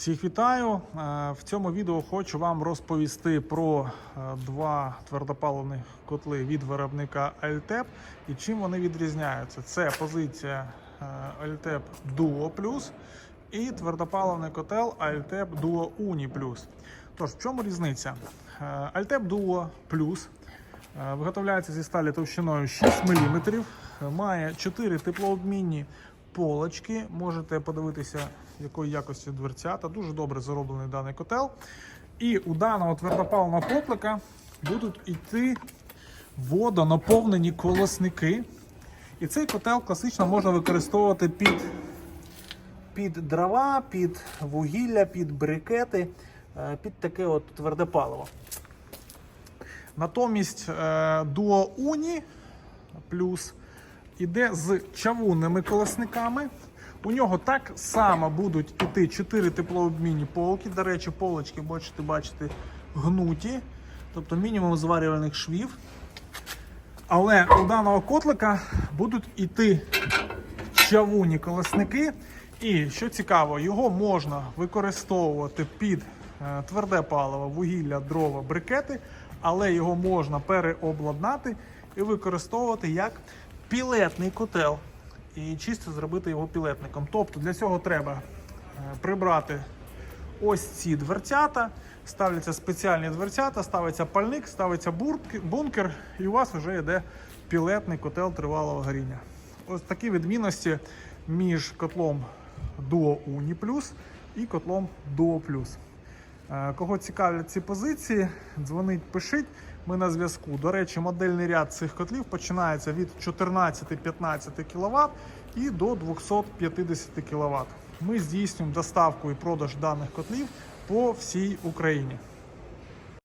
Всіх вітаю! Е, В цьому відео хочу вам розповісти про е, два твердопаливних котли від виробника Altep і чим вони відрізняються. Це позиція е, Altep Duo Plus і твердопаливний котел Altep Duo Uni Plus. Тож, в чому різниця? Е, Altep Duo Plus е, виготовляється зі сталі товщиною 6 мм, має 4 теплообмінні полочки. Можете подивитися, якої якості дверцята. Дуже добре зароблений даний котел. І у даного твердопаливного поплика будуть йти водонаповнені колосники. І цей котел класично можна використовувати під, під дрова, під вугілля, під брикети, е, під таке от тверде паливо. Натомість е, Duo Uni плюс іде з чавунними колесниками. У нього так само будуть іти 4 теплообмінні полки. До речі, полочки, бачите, бачите, гнуті, тобто мінімум зварювальних швів. Але у даного котлика будуть іти чавунні колесники. І що цікаво, його можна використовувати під е, тверде паливо, вугілля, дрова, брикети, але його можна переобладнати і використовувати як пілетний котел. І чисто зробити його пілетником. Тобто для цього треба е, прибрати ось ці дверцята, ставляться спеціальні дверцята, ставиться пальник, ставиться бункер, і у вас вже йде пілетний котел тривалого горіння. Ось такі відмінності між котлом Duo Uni Plus і котлом Duo Plus. Е, Кого цікавлять ці позиції, дзвонить, пишіть. Ми на зв'язку. До речі, модельний ряд цих котлів починається від 14-15 кВт і до 250 кВт. Ми здійснюємо доставку і продаж даних котлів по всій Україні.